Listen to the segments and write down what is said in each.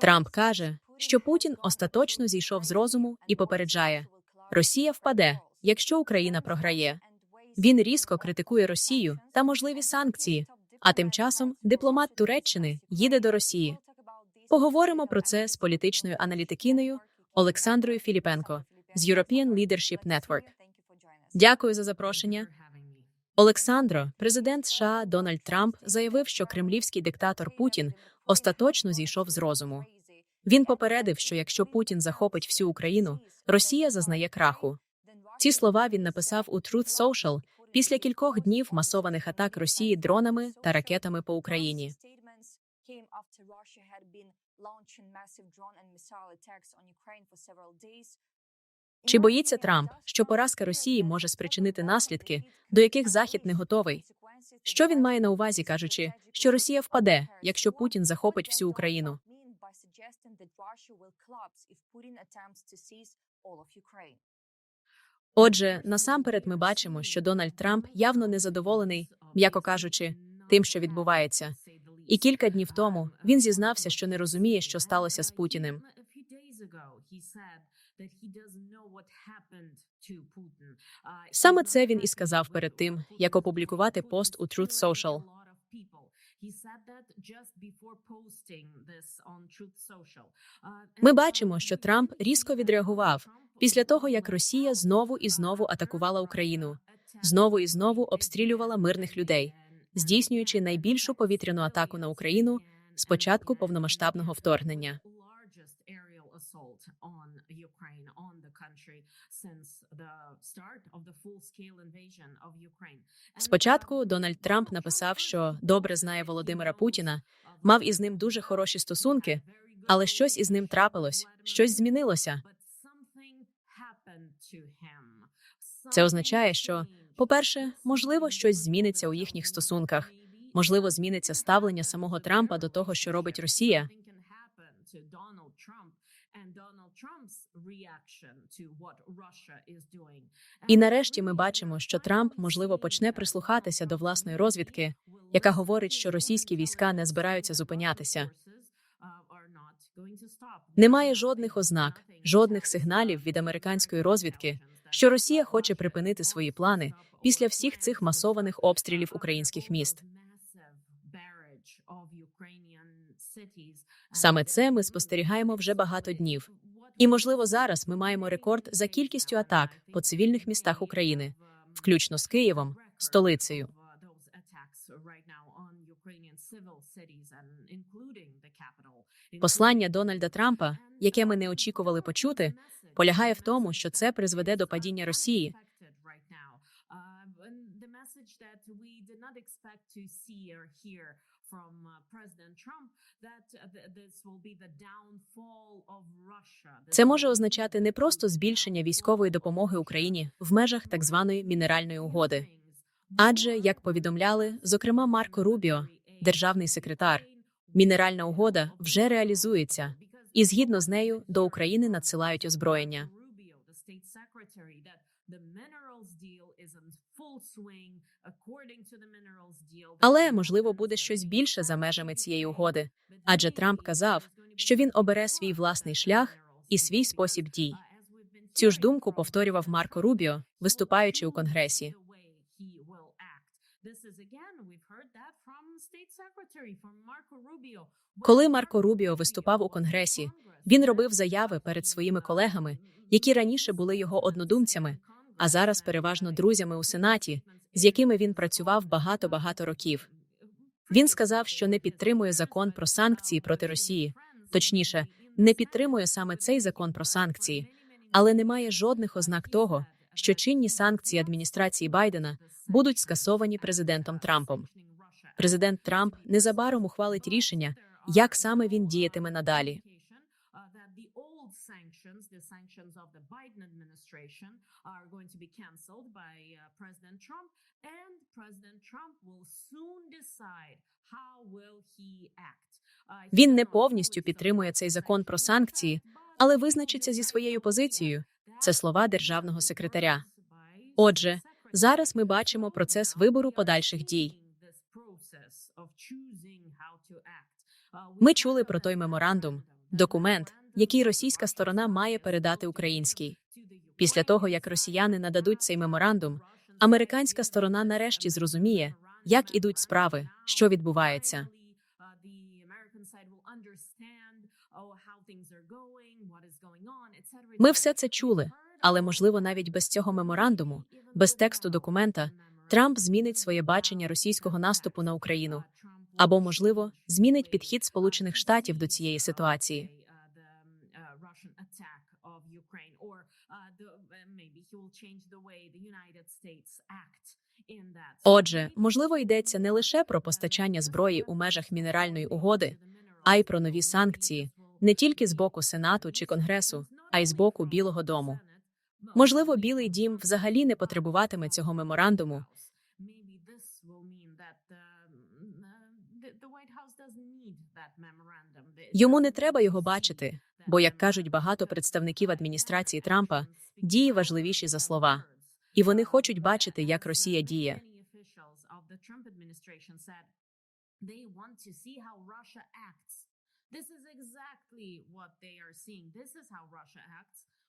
Трамп каже, що Путін остаточно зійшов з розуму і попереджає: Росія впаде, якщо Україна програє. Він різко критикує Росію та можливі санкції. А тим часом дипломат Туреччини їде до Росії. Поговоримо про це з політичною аналітикиною Олександрою Філіпенко з European Leadership Network. Дякую за запрошення. Олександро, президент США Дональд Трамп заявив, що кремлівський диктатор Путін остаточно зійшов з розуму. Він попередив, що якщо Путін захопить всю Україну, Росія зазнає краху. Ці слова він написав у Truth Social після кількох днів масованих атак Росії дронами та ракетами по Україні. Чи боїться Трамп, що поразка Росії може спричинити наслідки, до яких Захід не готовий? Що він має на увазі, кажучи, що Росія впаде, якщо Путін захопить всю Україну? Отже, насамперед ми бачимо, що Дональд Трамп явно незадоволений, м'яко кажучи, тим, що відбувається. І кілька днів тому він зізнався, що не розуміє, що сталося з Путіним. Саме це він і сказав перед тим, як опублікувати пост у Truth Social. Ми бачимо, що Трамп різко відреагував після того, як Росія знову і знову атакувала Україну, знову і знову обстрілювала мирних людей, здійснюючи найбільшу повітряну атаку на Україну з початку повномасштабного вторгнення. On Ukraine, on the country since the start of the full-scale invasion of Ukraine. Спочатку Дональд Трамп написав, що добре знає Володимира Путіна, мав із ним дуже хороші стосунки, але щось із ним трапилось, щось змінилося. Це означає, що, по-перше, можливо, щось зміниться у їхніх стосунках. Можливо, зміниться ставлення самого Трампа до того, що робить Росія. І нарешті ми бачимо, що Трамп можливо почне прислухатися до власної розвідки, яка говорить, що російські війська не збираються зупинятися. Немає жодних ознак, жодних сигналів від американської розвідки, що Росія хоче припинити свої плани після всіх цих масованих обстрілів українських міст. Саме це ми спостерігаємо вже багато днів. І, можливо, зараз ми маємо рекорд за кількістю атак по цивільних містах України, включно з Києвом, столицею. Послання Дональда Трампа, яке ми не очікували почути, полягає в тому, що це призведе до падіння Росії. From President Trump that this will be the downfall of Russia. Це може означати не просто збільшення військової допомоги Україні в межах так званої мінеральної угоди. Адже, як повідомляли, зокрема Марко Рубіо, державний секретар, мінеральна угода вже реалізується, і згідно з нею до України надсилають озброєння. Але можливо буде щось більше за межами цієї угоди, адже Трамп казав, що він обере свій власний шлях і свій спосіб дій. Цю ж думку повторював Марко Рубіо, виступаючи у конгресі. Коли Марко Рубіо виступав у конгресі, він робив заяви перед своїми колегами, які раніше були його однодумцями, а зараз переважно друзями у сенаті, з якими він працював багато багато років. Він сказав, що не підтримує закон про санкції проти Росії, точніше, не підтримує саме цей закон про санкції, але немає жодних ознак того, що чинні санкції адміністрації Байдена будуть скасовані президентом Трампом. Президент Трамп незабаром ухвалить рішення, як саме він діятиме надалі. Sanctions, the sanctions of the Biden administration, are going to be canceled by uh, President Trump, and President Trump will soon decide how will he act. Uh, Він не повністю підтримує цей закон про санкції, але визначиться зі своєю позицією. Це слова державного секретаря. Отже, зараз ми бачимо процес вибору подальших дій. Ми чули про той меморандум, документ, який російська сторона має передати українській. Після того, як росіяни нададуть цей меморандум, американська сторона нарешті зрозуміє, як ідуть справи, що відбувається. Ми все це чули, але можливо навіть без цього меморандуму, без тексту документа, Трамп змінить своє бачення російського наступу на Україну, або можливо змінить підхід Сполучених Штатів до цієї ситуації. Отже, можливо, йдеться не лише про постачання зброї у межах мінеральної угоди, а й про нові санкції не тільки з боку Сенату чи Конгресу, а й з боку Білого Дому. Можливо, Білий дім взагалі не потребуватиме цього меморандуму. Йому не треба його бачити, бо, як кажуть багато представників адміністрації Трампа, дії важливіші за слова, і вони хочуть бачити, як Росія діє.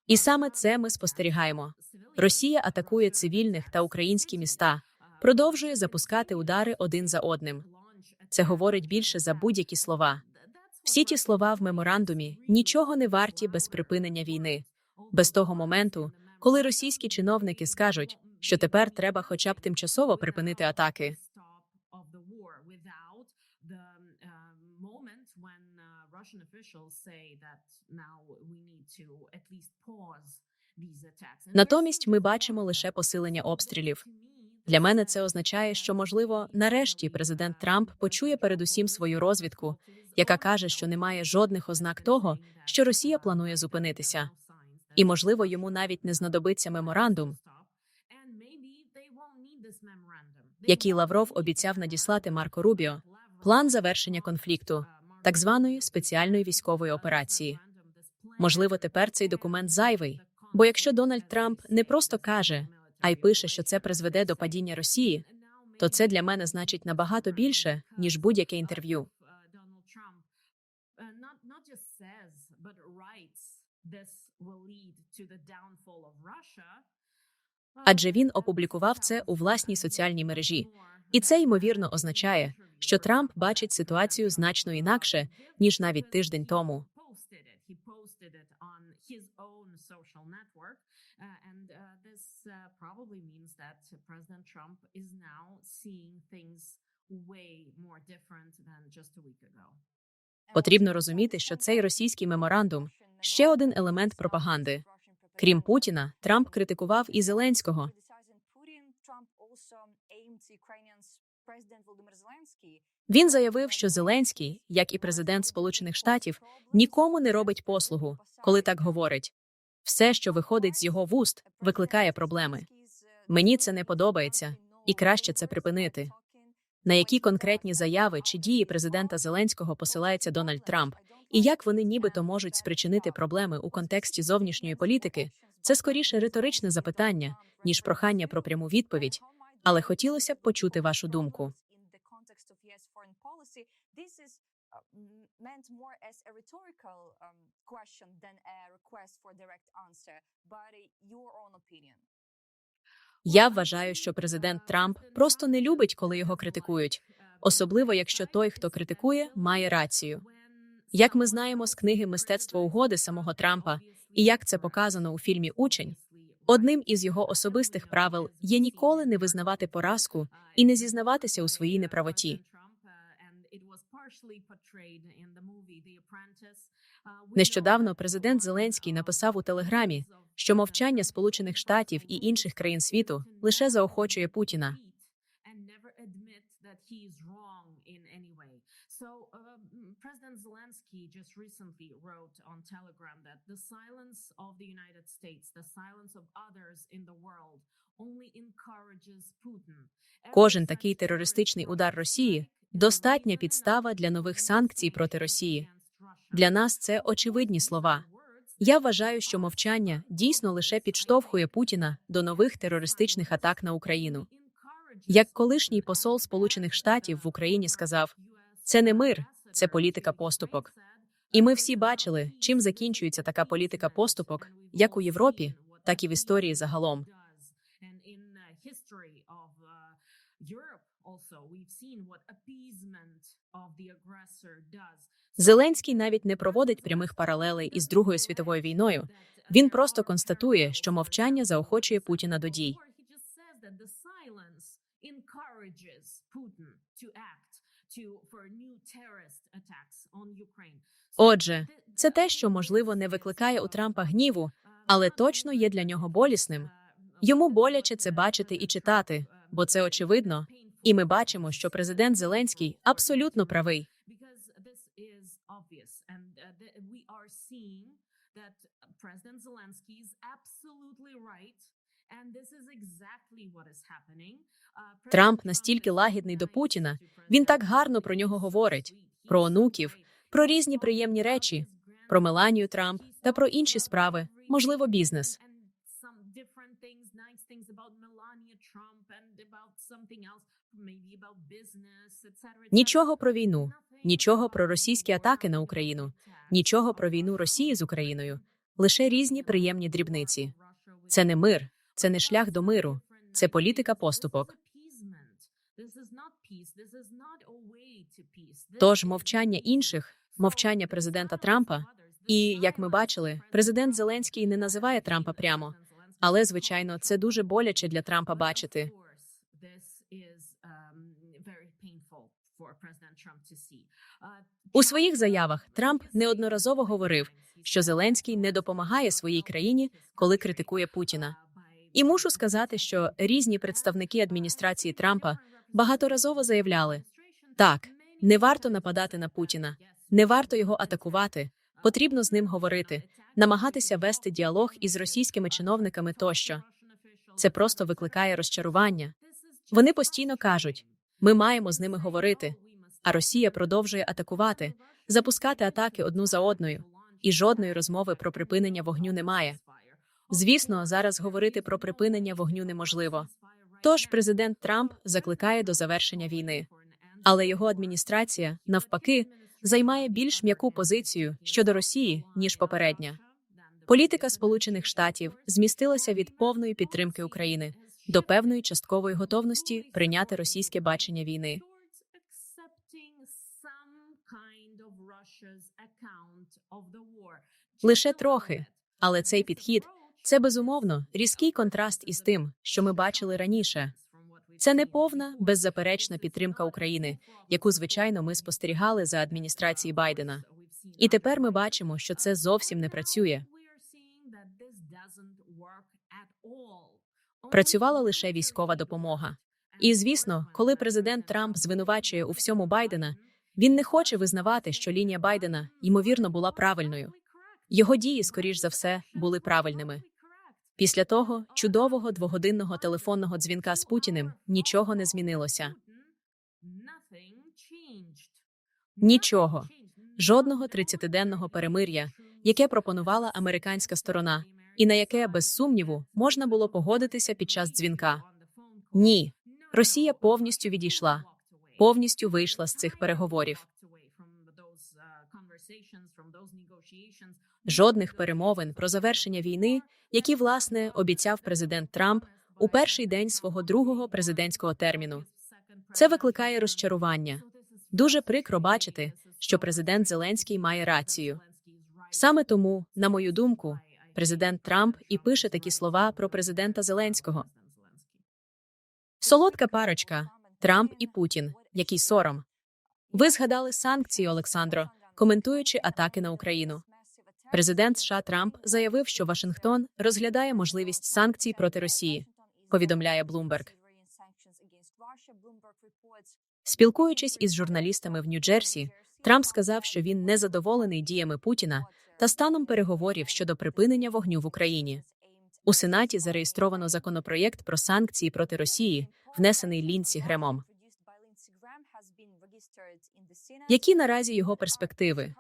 І саме це ми спостерігаємо. Росія атакує цивільних та українські міста, продовжує запускати удари один за одним. Це говорить більше за будь-які слова. Всі ті слова в меморандумі нічого не варті без припинення війни, без того моменту, коли російські чиновники скажуть, що тепер треба хоча б тимчасово припинити атаки. Натомість ми бачимо лише посилення обстрілів. Для мене це означає, що можливо, нарешті президент Трамп почує передусім свою розвідку, яка каже, що немає жодних ознак того, що Росія планує зупинитися. І можливо, йому навіть не знадобиться меморандум, який Лавров обіцяв надіслати Марко Рубіо, план завершення конфлікту, так званої спеціальної військової операції. Можливо, тепер цей документ зайвий, бо якщо Дональд Трамп не просто каже, а й пише, що це призведе до падіння Росії, то це для мене значить набагато більше ніж будь-яке інтерв'ю. Адже він опублікував це у власній соціальній мережі, і це ймовірно означає, що Трамп бачить ситуацію значно інакше ніж навіть тиждень тому. And uh, this uh, probably means that President Trump is now seeing things way more different than just a week ago. Потрібно розуміти, що цей російський меморандум ще один елемент пропаганди. Крім Путіна, Трамп критикував і Зеленського. Він заявив, що Зеленський, як і президент Сполучених Штатів, нікому не робить послугу, коли так говорить. Все, що виходить з його вуст, викликає проблеми. Мені це не подобається, і краще це припинити. На які конкретні заяви чи дії президента Зеленського посилається Дональд Трамп, і як вони нібито можуть спричинити проблеми у контексті зовнішньої політики, це скоріше риторичне запитання, ніж прохання про пряму відповідь. Але хотілося б почути вашу думку. meant more as a rhetorical um, question. Я вважаю, що президент Трамп просто не любить, коли його критикують, особливо якщо той, хто критикує, має рацію. Як ми знаємо з книги Мистецтво угоди самого Трампа і як це показано у фільмі Учень, одним із його особистих правил є ніколи не визнавати поразку і не зізнаватися у своїй неправоті. Нещодавно президент Зеленський написав у телеграмі, що мовчання Сполучених Штатів і інших країн світу лише заохочує Путіна. So, uh, President Zelensky just recently wrote on Telegram that the silence of the United States, the silence of others in the world, only encourages Putin. Кожен такий терористичний удар Росії достатня підстава для нових санкцій проти Росії. Для нас це очевидні слова. Я вважаю, що мовчання дійсно лише підштовхує Путіна до нових терористичних атак на Україну. Як колишній посол Сполучених Штатів в Україні сказав, це не мир, це політика поступок. І ми всі бачили, чим закінчується така політика поступок, як у Європі, так і в історії загалом. Зеленський навіть не проводить прямих паралелей із Другою світовою війною. Він просто констатує, що мовчання заохочує Путіна до дій. Отже, це те, що можливо не викликає у Трампа гніву, але точно є для нього болісним. Йому боляче це бачити і читати, бо це очевидно. І ми бачимо, що президент Зеленський абсолютно правий. Uh. Uh, Трамп настільки лагідний до Путіна, він так гарно про нього говорить, про онуків, про різні приємні речі, про Меланію Трамп та про інші справи, можливо, бізнес. Нічого про війну, нічого про російські атаки на Україну, нічого про війну Росії з Україною, лише різні приємні дрібниці. Це не мир, це не шлях до миру, це політика поступок. Тож мовчання інших, мовчання президента Трампа, і як ми бачили, президент Зеленський не називає Трампа прямо, але звичайно, це дуже боляче для Трампа бачити. У своїх заявах Трамп неодноразово говорив, що Зеленський не допомагає своїй країні, коли критикує Путіна. І мушу сказати, що різні представники адміністрації Трампа багаторазово заявляли: так, не варто нападати на Путіна, не варто його атакувати, потрібно з ним говорити, намагатися вести діалог із російськими чиновниками тощо. Це просто викликає розчарування. Вони постійно кажуть: ми маємо з ними говорити, а Росія продовжує атакувати, запускати атаки одну за одною, і жодної розмови про припинення вогню немає. Звісно, зараз говорити про припинення вогню неможливо. Тож президент Трамп закликає до завершення війни, але його адміністрація, навпаки, займає більш м'яку позицію щодо Росії ніж попередня. Політика Сполучених Штатів змістилася від повної підтримки України до певної часткової готовності прийняти російське бачення війни. Лише трохи, але цей підхід це безумовно різкий контраст із тим, що ми бачили раніше. Це не повна, беззаперечна підтримка України, яку звичайно ми спостерігали за адміністрації Байдена. І тепер ми бачимо, що це зовсім не працює. Працювала лише військова допомога. І звісно, коли президент Трамп звинувачує у всьому Байдена, він не хоче визнавати, що лінія Байдена ймовірно була правильною. Його дії, скоріш за все, були правильними. Після того чудового двогодинного телефонного дзвінка з Путіним нічого не змінилося. Нічого. Жодного 30-денного перемир'я, яке пропонувала американська сторона, і на яке, без сумніву, можна було погодитися під час дзвінка. Ні, Росія повністю відійшла, повністю вийшла з цих переговорів. Жодних перемовин про завершення війни, які власне обіцяв президент Трамп у перший день свого другого президентського терміну. Це викликає розчарування. Дуже прикро бачити, що президент Зеленський має рацію. Саме тому, на мою думку, президент Трамп і пише такі слова про президента Зеленського. Солодка парочка Трамп і Путін. Який сором. Ви згадали санкції, Олександро, коментуючи атаки на Україну. Президент США Трамп заявив, що Вашингтон розглядає можливість санкцій проти Росії. Повідомляє Bloomberg. Спілкуючись із журналістами в Нью-Джерсі, Трамп сказав, що він не задоволений діями Путіна та станом переговорів щодо припинення вогню в Україні. У Сенаті зареєстровано законопроєкт про санкції проти Росії, внесений Лінсі Гремом. Які наразі його перспективи?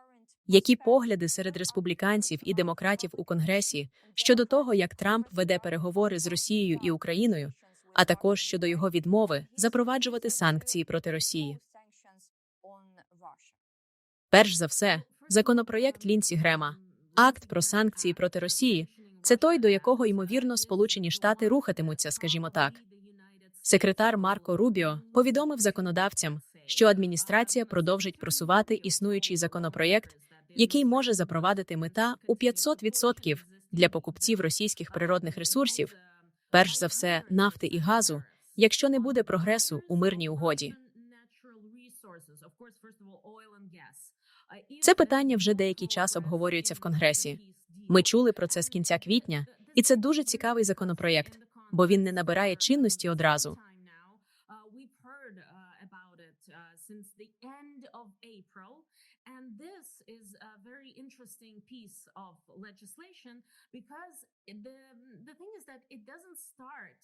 Які погляди серед республіканців і демократів у Конгресі щодо того, як Трамп веде переговори з Росією і Україною, а також щодо його відмови запроваджувати санкції проти Росії? Перш за все, Законопроєкт Лінсі Грема, акт про санкції проти Росії, це той, до якого ймовірно Сполучені Штати рухатимуться, скажімо так. Секретар Марко Рубіо повідомив законодавцям, що адміністрація продовжить просувати існуючий законопроєкт, який може запровадити мета у 500% для покупців російських природних ресурсів, перш за все нафти і газу, якщо не буде прогресу у мирній угоді. Це питання вже деякий час обговорюється в Конгресі. Ми чули про це з кінця квітня, і це дуже цікавий законопроєкт, бо він не набирає чинності одразу. And this is a very interesting piece of legislation because the, the thing is that it doesn't start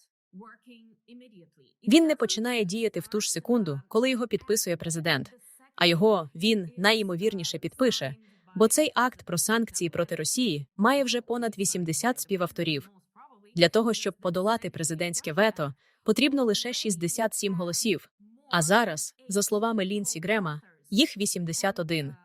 Він не починає діяти в ту ж секунду, коли його підписує президент. the А його він найімовірніше підпише, бо цей акт про санкції проти Росії має вже понад 80 співавторів. Для того щоб подолати президентське вето, потрібно лише 67 голосів. А зараз, за словами Лінсі Грема, їх 81.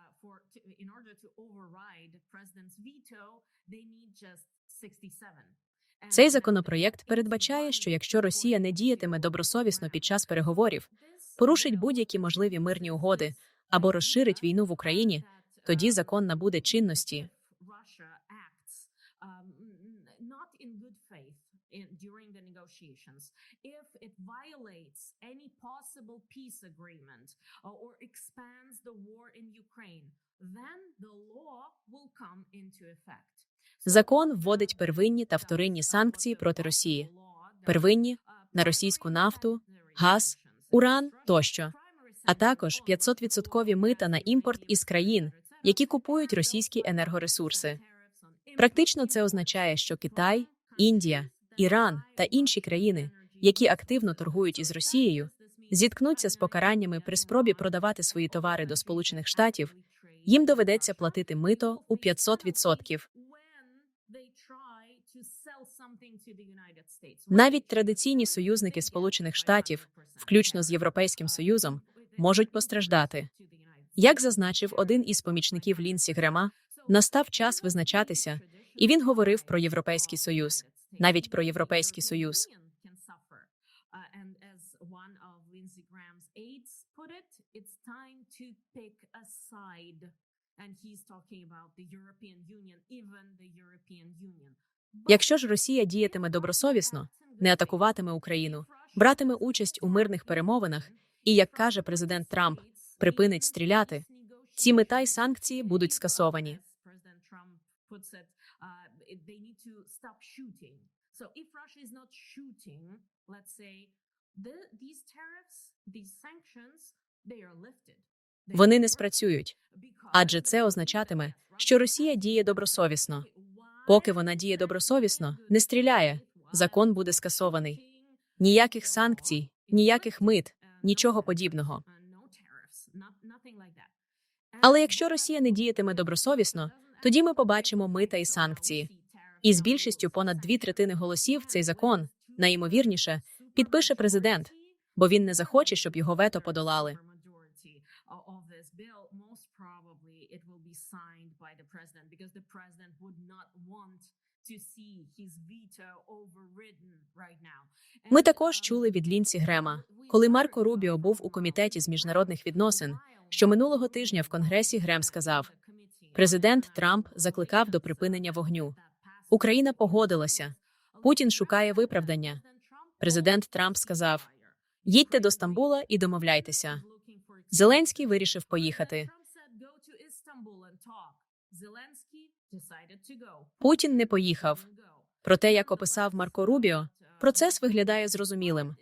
Цей законопроєкт передбачає, що якщо Росія не діятиме добросовісно під час переговорів, порушить будь-які можливі мирні угоди або розширить війну в Україні, тоді закон набуде чинності. Russia acts um, n- not in good faith in, during the negotiations, if it violates any possible peace agreement or, or expands the war in Ukraine, then the law will come into effect. Закон вводить первинні та вторинні санкції проти Росії. Первинні на російську нафту, газ, уран тощо, а також 500% мита на імпорт із країн, які купують російські енергоресурси. Практично це означає, що Китай, Індія, Іран та інші країни, які активно торгують із Росією, зіткнуться з покараннями при спробі продавати свої товари до Сполучених Штатів. Їм доведеться платити мито у 500%. Навіть традиційні союзники Сполучених Штатів, включно з Європейським Союзом, можуть постраждати. Як зазначив один із помічників Лінсі Грема, настав час визначатися, і він говорив про Європейський Союз, навіть про Європейський Союз. Якщо ж Росія діятиме добросовісно, не атакуватиме Україну, братиме участь у мирних перемовинах і, як каже президент Трамп, припинить стріляти, ці мета й санкції будуть скасовані. So if Russia is not shooting, let's say, the, these tariffs, these sanctions, they are lifted. Вони не спрацюють, адже це означатиме, що Росія діє добросовісно. Поки вона діє добросовісно, не стріляє, закон буде скасований. Ніяких санкцій, ніяких мит, нічого подібного. Але якщо Росія не діятиме добросовісно, тоді ми побачимо мита і санкції. І з більшістю понад дві третини голосів цей закон, найімовірніше, підпише президент, бо він не захоче, щоб його вето подолали. Ми також чули від Лінсі Грема, коли Марко Рубіо був у комітеті з міжнародних відносин, що минулого тижня в Конгресі Грем сказав: президент Трамп закликав до припинення вогню. Україна погодилася. Путін шукає виправдання. Президент Трамп сказав: їдьте до Стамбула і домовляйтеся. Зеленський вирішив поїхати. Путін не поїхав. Проте, як описав Марко Рубіо, процес виглядає зрозумілим.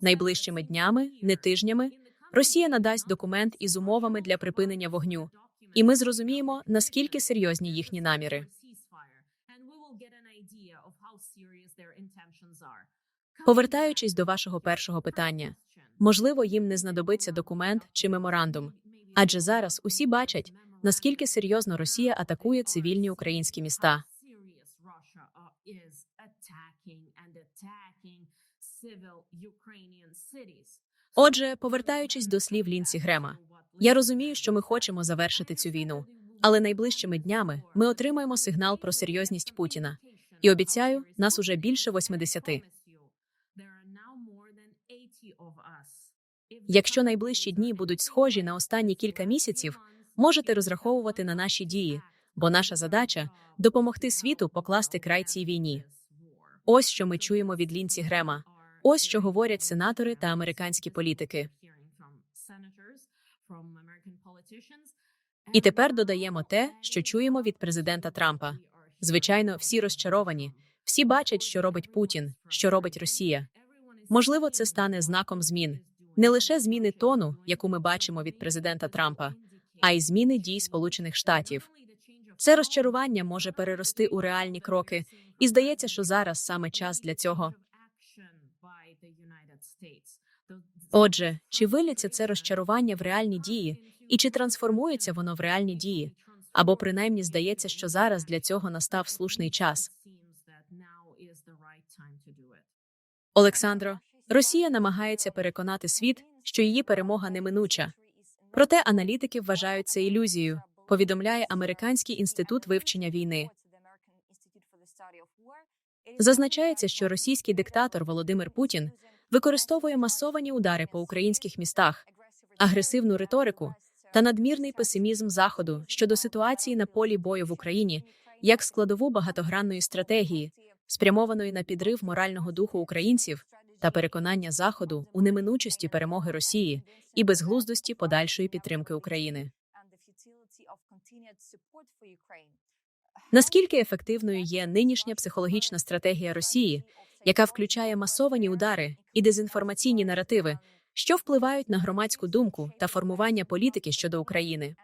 Найближчими днями, не тижнями, Росія надасть документ із умовами для припинення вогню, і ми зрозуміємо, наскільки серйозні їхні наміри. Повертаючись до вашого першого питання, можливо, їм не знадобиться документ чи меморандум, адже зараз усі бачать, наскільки серйозно Росія атакує цивільні українські міста. Отже, повертаючись до слів Лінсі Грема, я розумію, що ми хочемо завершити цю війну, Але найближчими днями ми отримаємо сигнал про серйозність Путіна. І обіцяю, нас уже більше 80. Якщо найближчі дні будуть схожі на останні кілька місяців, можете розраховувати на наші дії, бо наша задача допомогти світу покласти край цій війні. Ось що ми чуємо від Лінці Грема. Ось що говорять сенатори та американські політики. І тепер додаємо те, що чуємо від президента Трампа. Звичайно, всі розчаровані, всі бачать, що робить Путін, що робить Росія. Можливо, це стане знаком змін не лише зміни тону, яку ми бачимо від президента Трампа, а й зміни дій Сполучених Штатів. Це розчарування може перерости у реальні кроки, і здається, що зараз саме час для цього. Отже, чи виліться це розчарування в реальні дії, і чи трансформується воно в реальні дії? Або принаймні здається, що зараз для цього настав слушний час. Олександро, Росія намагається переконати світ, що її перемога неминуча. Проте аналітики вважають це ілюзією, повідомляє Американський інститут вивчення війни. Зазначається, що російський диктатор Володимир Путін використовує масовані удари по українських містах, агресивну риторику та надмірний песимізм Заходу щодо ситуації на полі бою в Україні як складову багатогранної стратегії, спрямованої на підрив морального духу українців та переконання Заходу у неминучості перемоги Росії і безглуздості подальшої підтримки України. Наскільки ефективною є нинішня психологічна стратегія Росії, яка включає масовані удари і дезінформаційні наративи, що впливають на громадську думку та формування політики щодо України?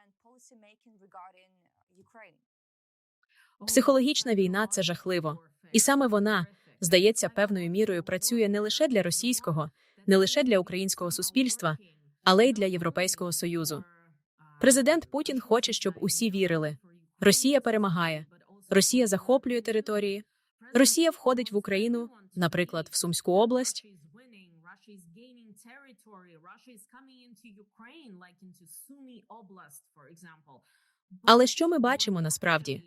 Психологічна війна це жахливо, і саме вона, здається, певною мірою працює не лише для російського, не лише для українського суспільства, але й для Європейського союзу. Президент Путін хоче, щоб усі вірили: Росія перемагає, Росія захоплює території, Росія входить в Україну, наприклад, в Сумську область. Але що ми бачимо насправді?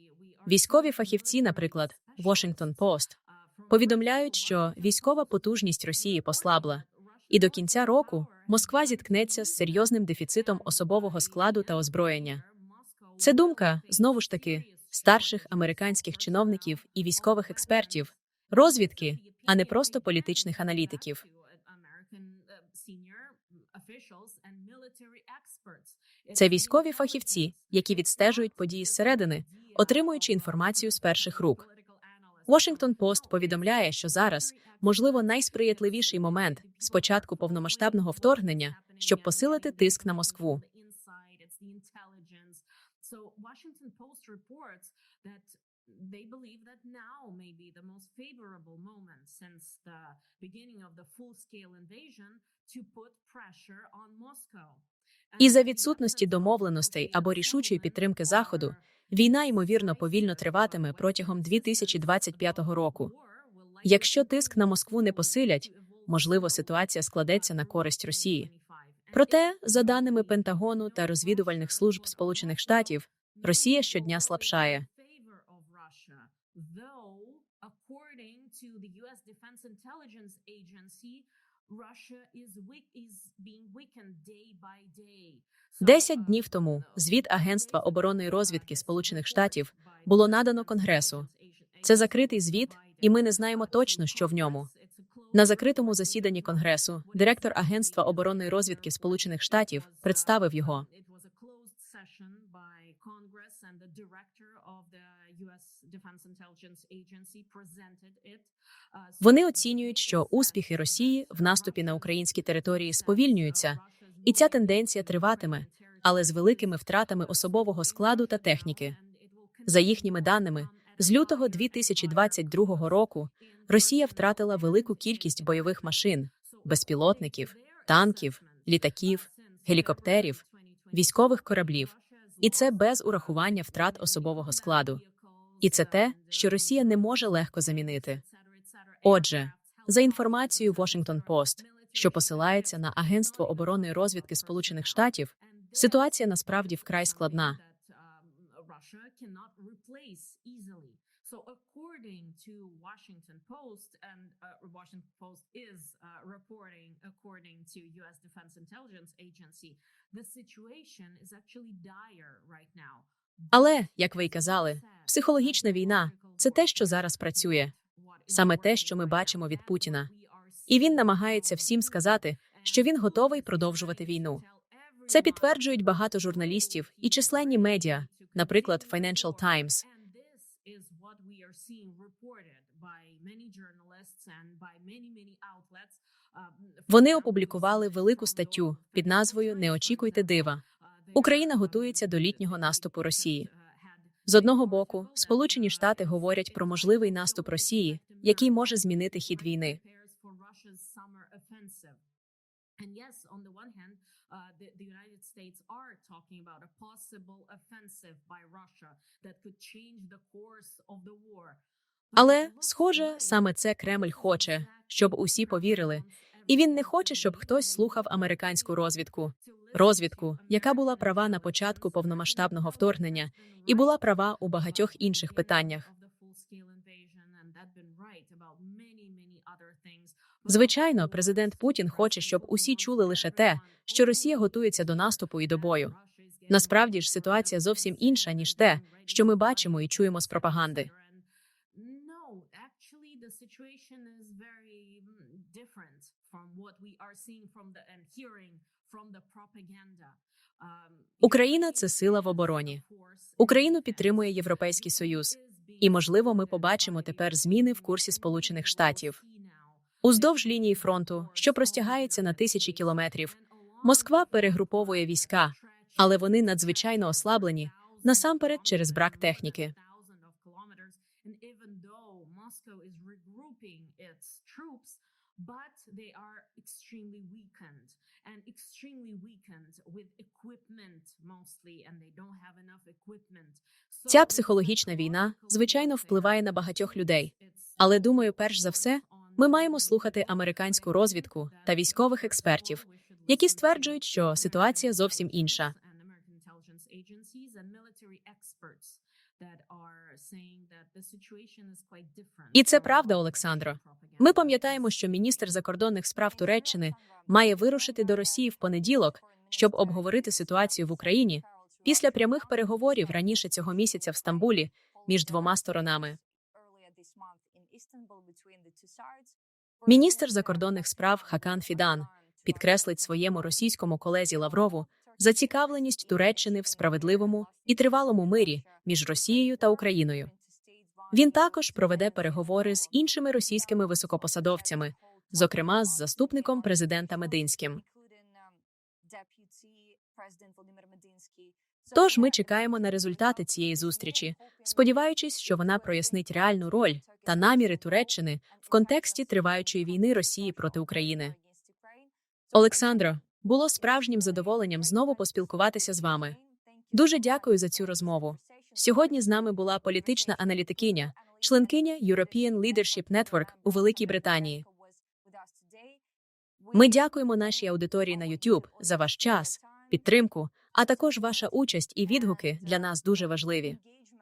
Військові фахівці, наприклад, Washington Post, повідомляють, що військова потужність Росії послабла, і до кінця року Москва зіткнеться з серйозним дефіцитом особового складу та озброєння. Це думка знову ж таки старших американських чиновників і військових експертів, розвідки, а не просто політичних аналітиків. Це військові фахівці, які відстежують події зсередини, отримуючи інформацію з перших рук. Washington Post повідомляє, що зараз можливо найсприятливіший момент з початку повномасштабного вторгнення, щоб посилити тиск на Москву. They believe that now may be the most favorable moment since the beginning of the full-scale invasion to put pressure on Moscow. І за відсутності домовленостей або рішучої підтримки Заходу, війна ймовірно повільно триватиме протягом 2025 року. Якщо тиск на Москву не посилять, можливо, ситуація складеться на користь Росії. Проте, за даними Пентагону та розвідувальних служб Сполучених Штатів, Росія щодня слабшає. Десять днів тому звіт Агентства оборонної розвідки Сполучених Штатів було надано Конгресу. Це закритий звіт, і ми не знаємо точно, що в ньому. На закритому засіданні Конгресу директор Агентства оборонної розвідки Сполучених Штатів представив його. Вони оцінюють, що успіхи Росії в наступі на українські території сповільнюються, і ця тенденція триватиме, але з великими втратами особового складу та техніки. За їхніми даними, з лютого 2022 року Росія втратила велику кількість бойових машин, безпілотників, танків, літаків, гелікоптерів, військових кораблів, і це без урахування втрат особового складу. І це те, що Росія не може легко замінити. Отже, за інформацією Washington Post, що посилається на Агентство оборонної розвідки Сполучених Штатів, ситуація насправді вкрай складна. So, according to Washington Post, and uh, Washington Post is uh, reporting, according to U.S. Defense Intelligence Agency, the situation is actually dire right now. Але, як ви й казали, психологічна війна це те, що зараз працює, саме те, що ми бачимо від Путіна. І він намагається всім сказати, що він готовий продовжувати війну. Це підтверджують багато журналістів і численні медіа, наприклад, Financial Times. Вони опублікували велику статтю під назвою Не очікуйте дива. Україна готується до літнього наступу Росії. З одного боку, Сполучені Штати говорять про можливий наступ Росії, який може змінити хід війни. Але, схоже, саме це Кремль хоче, щоб усі повірили. І він не хоче, щоб хтось слухав американську розвідку. Розвідку, яка була права на початку повномасштабного вторгнення, і була права у багатьох інших питаннях. Звичайно, президент Путін хоче, щоб усі чули лише те, що Росія готується до наступу і до бою. Насправді ж ситуація зовсім інша ніж те, що ми бачимо і чуємо з пропаганди. The situation is very different from what we are seeing from the and hearing from the propaganda. Україна це сила в обороні. Україну підтримує Європейський Союз, і можливо, ми побачимо тепер зміни в курсі Сполучених Штатів. Уздовж лінії фронту, що простягається на тисячі кілометрів, Москва перегруповує війська, але вони надзвичайно ослаблені насамперед через брак техніки. Moscow is regrouping its troops, but they are extremely weakened and extremely weakened with equipment mostly, and they don't have enough equipment. Ця психологічна війна, звичайно, впливає на багатьох людей. Але думаю, перш за все, ми маємо слухати американську розвідку та військових експертів, які стверджують, що ситуація зовсім інша. І це правда, Олександро. Ми пам'ятаємо, що міністр закордонних справ Туреччини має вирушити до Росії в понеділок, щоб обговорити ситуацію в Україні після прямих переговорів раніше цього місяця в Стамбулі між двома сторонами. Міністр закордонних справ Хакан Фідан підкреслить своєму російському колезі Лаврову зацікавленість Туреччини в справедливому і тривалому мирі між Росією та Україною. Він також проведе переговори з іншими російськими високопосадовцями, зокрема з заступником президента Мединським. Тож ми чекаємо на результати цієї зустрічі, сподіваючись, що вона прояснить реальну роль та наміри Туреччини в контексті триваючої війни Росії проти України. Олександро, було справжнім задоволенням знову поспілкуватися з вами. Дуже дякую за цю розмову. Сьогодні з нами була політична аналітикиня, членкиня European Leadership Network у Великій Британії. Ми дякуємо нашій аудиторії на YouTube за ваш час, підтримку, а також ваша участь і відгуки для нас дуже важливі.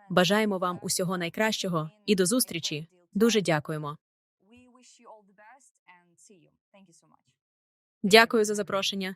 Бажаємо вам усього найкращого і до зустрічі. Дуже дякуємо. Дякую за запрошення.